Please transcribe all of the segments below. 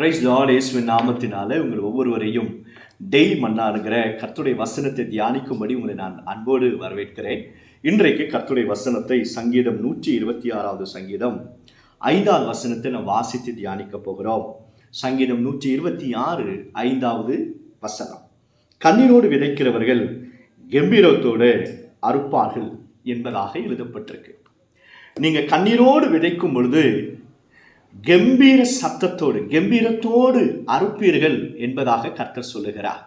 Price Lord இயேசுவின் நாமத்தினால உங்கள் ஒவ்வொருவரையும் டெய்லி மன்னாருங்கிற கர்த்துடைய வசனத்தை தியானிக்கும்படி உங்களை நான் அன்போடு வரவேற்கிறேன். இன்றைக்கு கர்த்துடைய வசனத்தை சங்கீதம் நூற்றி இருபத்தி ஆறாவது சங்கீதம் ஐந்தாவது வசனத்தை நாம் வாசித்து தியானிக்க போகிறோம். சங்கீதம் நூற்றி இருபத்தி ஆறு ஐந்தாவது வசனம். கண்ணீரோடு விதைக்கிறவர்கள் கம்பீரத்தோடு அறுப்பார்கள் என்பதாக எழுதப்பட்டிருக்கு. நீங்கள் கண்ணீரோடு விதைக்கும் பொழுது கம்பீர சத்தத்தோடு கம்பீரத்தோடு அறுப்பீர்கள் என்பதாக கர்த்தர் சொல்லுகிறார்.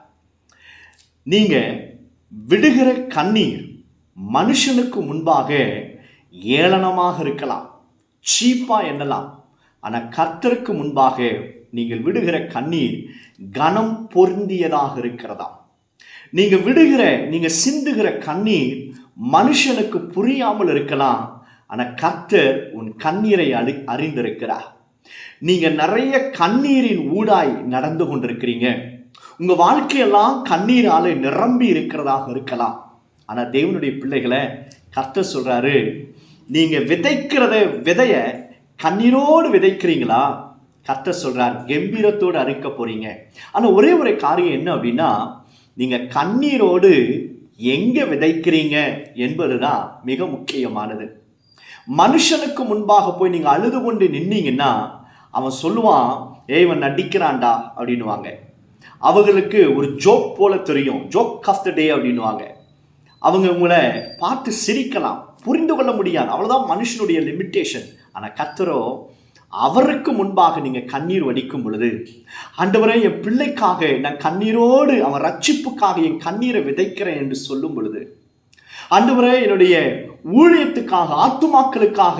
நீங்க விடுகிற கண்ணீர் மனுஷனுக்கு முன்பாக ஏளனமாக இருக்கலாம் சீப்பா எண்ணலாம். ஆனால் கர்த்தருக்கு முன்பாக நீங்கள் விடுகிற கண்ணீர் கனம் பொருந்தியதாக இருக்கிறதா? நீங்க விடுகிற நீங்க சிந்துகிற கண்ணீர் மனுஷனுக்கு புரியாமல் இருக்கலாம். ஆனால் கர்த்தர் உன் கண்ணீரை அறி அறிந்திருக்கிறார். நீங்கள் நிறைய கண்ணீரின் ஊடாய் நடந்து கொண்டிருக்கிறீங்க. உங்கள் வாழ்க்கையெல்லாம் கண்ணீரால் நிரம்பி இருக்கிறதாக இருக்கலாம். ஆனால் தேவனுடைய பிள்ளைகளை கர்த்தர் சொல்கிறாரு நீங்கள் விதைக்கிறத விதைய கண்ணீரோடு விதைக்கிறீங்களா? கர்த்தர் சொல்கிறார் கம்பீரத்தோடு அறுக்க போகிறீங்க ஆனால் ஒரே ஒரு காரியம் என்ன அப்படின்னா நீங்கள் கண்ணீரோடு எங்கே விதைக்கிறீங்க என்பது தான் மிக முக்கியமானது. மனுஷனுக்கு முன்பாக போய் நீங்கள் அழுது கொண்டு நின்னீங்கன்னா அவன் சொல்லுவான் ஏய் இவன் நடிக்கிறான்டா அப்படின்னுவாங்க. அவங்களுக்கு ஒரு ஜோக் போல தெரியும். ஜோக் ஆஃப் த டே அப்படின்னுவாங்க. அவங்க உங்களை பார்த்து சிரிக்கலாம். புரிந்து கொள்ள முடியாது. அவ்வளோதான் மனுஷனுடைய லிமிட்டேஷன் ஆனால் கத்தரோ அவருக்கு முன்பாக நீங்கள் கண்ணீர் வடிக்கும் பொழுது ஆண்டவரே என் பிள்ளைக்காக நான் கண்ணீரோடு அவன் ரட்சிப்புக்காக என் கண்ணீரை விதைக்கிறேன் என்று சொல்லும் பொழுது ஆண்டவரே என்னுடைய ஊழியத்துக்காக ஆத்துமாக்களுக்காக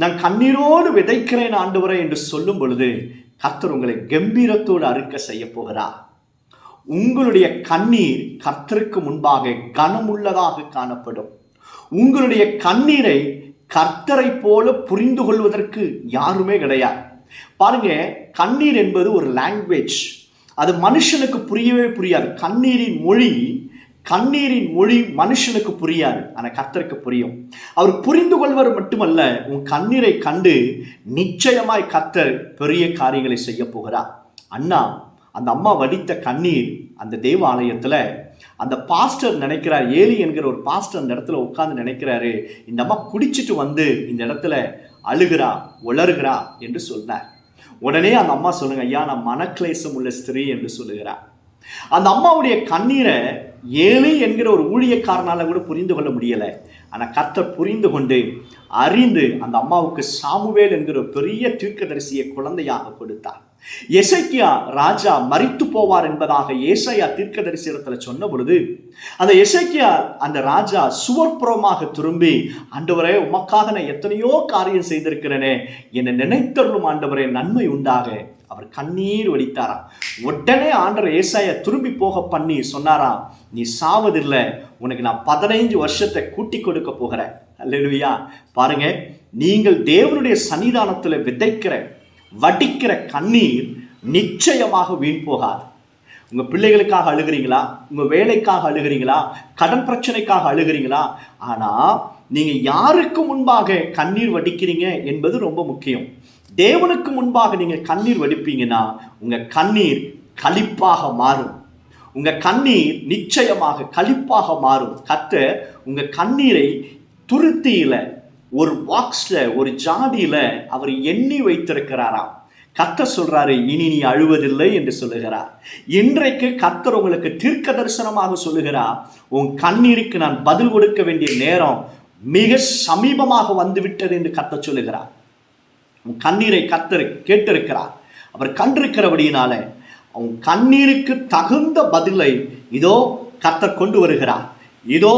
நான் கண்ணீரோடு விதைக்கிறேன் ஆண்டவரே என்று சொல்லும் பொழுது கர்த்தர் உங்களை கம்பீரத்தோடு அறுக்க செய்ய போகிறார். உங்களுடைய கண்ணீர் கர்த்தருக்கு முன்பாக கனமுள்ளதாக காணப்படும். உங்களுடைய கண்ணீரை கர்த்தரை போல புரிந்து கொள்வதற்கு யாருமே கிடையாது. பாருங்க கண்ணீர் என்பது ஒரு லாங்குவேஜ் அது மனுஷனுக்கு புரியவே புரியாது. கண்ணீரின் மொழி கண்ணீரின் மொழி மனுஷனுக்கு புரியாது ஆனால் கர்த்தருக்கு புரியும். அவர் புரிந்து கொள்வர் மட்டுமல்ல உன் கண்ணீரை கண்டு நிச்சயமாய் கர்த்தர் பெரிய காரியங்களை செய்ய போகிறார். அண்ணா அந்த அம்மா வடித்த கண்ணீர் அந்த தேவாலயத்தில் அந்த பாஸ்டர் நினைக்கிறார் ஏலி என்கிற ஒரு பாஸ்டர் அந்த இடத்துல உட்காந்து நினைக்கிறாரு இந்த அம்மா குடிச்சிட்டு வந்து இந்த இடத்துல அழுகிறா உளறுகிறா என்று சொன்னார். உடனே அந்த அம்மா சொல்லுங்க ஐயா நான் மனக்லேசம் உள்ள ஸ்திரீ என்று சொல்லுகிறார். அந்த அம்மாவுடைய கண்ணீரை ஏழு என்கிற ஒரு ஊழியக்காரனால் கூட புரிந்து கொள்ள முடியலை. ஆனால் கர்த்தர் புரிந்து கொண்டு அறிந்து அந்த அம்மாவுக்கு சாமுவேல் என்கிற பெரிய தீர்க்கதரிசியை குழந்தையாக கொடுத்தார். எசைக்கியா ராஜா மறித்து போவார் என்பதாக ஏசையா தீர்க்கதரிசிடத்துல சொன்ன பொழுது அந்த எசைக்கியா அந்த ராஜா சுவர்புறமாக திரும்பி ஆண்டவரே உமக்காக நான் எத்தனையோ காரியம் செய்திருக்கிறேனே என்னை நினைத்தருளும் ஆண்டவரே நன்மை உண்டாக. அவர் கண்ணீர் வடித்தாராம் உடனே ஆண்டவர் ஏசாய திரும்பி போக பண்ணி சொன்னாராம் நீ சாவதில்லை உனக்கு நான் பதினைஞ்சு வருஷத்தை கூட்டி கொடுக்க போகிறேன். அல்லா பாருங்க நீங்கள் தேவனுடைய சன்னிதானத்தில் விதைக்கிற வடிக்கிற கண்ணீர் நிச்சயமாக வீண் போகாது. உங்கள் பிள்ளைகளுக்காக அழுகிறீங்களா? உங்கள் வேலைக்காக அழுகிறீங்களா? கடன் பிரச்சனைக்காக அழுகிறீங்களா? ஆனால் நீங்கள் யாருக்கு முன்பாக கண்ணீர் வடிக்கிறீங்க என்பது ரொம்ப முக்கியம். தேவனுக்கு முன்பாக நீங்கள் கண்ணீர் வடிப்பீங்கன்னா உங்கள் கண்ணீர் கழிப்பாக மாறும். உங்கள் கண்ணீர் நிச்சயமாக கழிப்பாக மாறும். கத்த உங்கள் கண்ணீரை துருத்தியில் ஒரு பாக்ஸில் ஒரு ஜாடியில் அவர் எண்ணி வைத்திருக்கிறாராம். கத்த சொல்றாரு இனி நீ அழுவதில்லை என்று சொல்லுகிறார். இன்றைக்கு கத்தர் உங்களுக்கு தீர்க்க தரிசனமாக சொல்லுகிறார் உன் கண்ணீருக்கு நான் பதில் கொடுக்க வேண்டிய நேரம் மிக சமீபமாக வந்துவிட்டது என்று கத்த சொல்லுகிறார். உன் கண்ணீரை கத்தர் கேட்டிருக்கிறார். அவர் கண்டிருக்கிறபடியினால அவன் கண்ணீருக்கு தகுந்த பதிலை இதோ கத்தர் கொண்டு வருகிறார். இதோ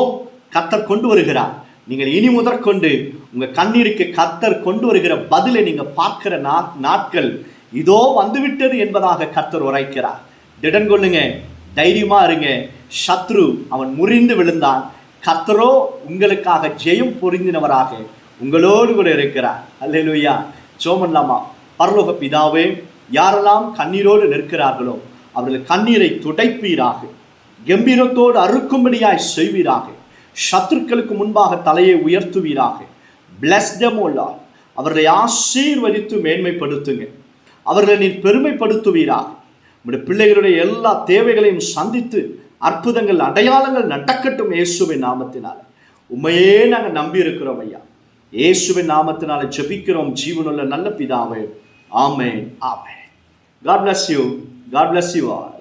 கத்தர் கொண்டு வருகிறார். நீங்கள் இனி முதற்கொண்டு உங்கள் கண்ணீருக்கு கத்தர் கொண்டு வருகிற பதிலை நீங்கள் பார்க்கிற நா- நாட்கள் இதோ வந்துவிட்டது என்பதாக கத்தர் உரைக்கிறார். திடன் கொள்ளுங்க தைரியமா இருங்க. சத்ரு அவன் முறிந்து விழுந்தான். கத்தரோ உங்களுக்காக ஜெயம் பொருந்தினவராக உங்களோடு கூட இருக்கிறார். அல்லேலூயா. சோமன்லாமா பரலோக பிதாவே யாரெல்லாம் கண்ணீரோடு நிற்கிறார்களோ அவர்கள் கண்ணீரை துடைப்பீராக. கம்பீரத்தோடு அறுக்கும்படியாய் செய்வீராக. சத்துருக்களுக்கு முன்பாக தலையை உயர்த்துவீராக. பிளஸ் அவர்களை ஆசீர்வதித்து மேன்மைப்படுத்துங்க. அவர்களை நீர் பெருமைப்படுத்துவீராக. உம்முடைய பிள்ளைகளுடைய எல்லா தேவைகளையும் சந்தித்து அற்புதங்கள் அடையாளங்கள் நடக்கட்டும் இயேசுவின் நாமத்தினால். உண்மையே நாங்கள் நம்பி இருக்கிறோம் ஐயா. இயேசுவின் நாமத்தினால ஜெபிக்கிறோம். ஜீவனுள்ள நல்ல பிதாவே. ஆமென் ஆமென். God bless you God bless you R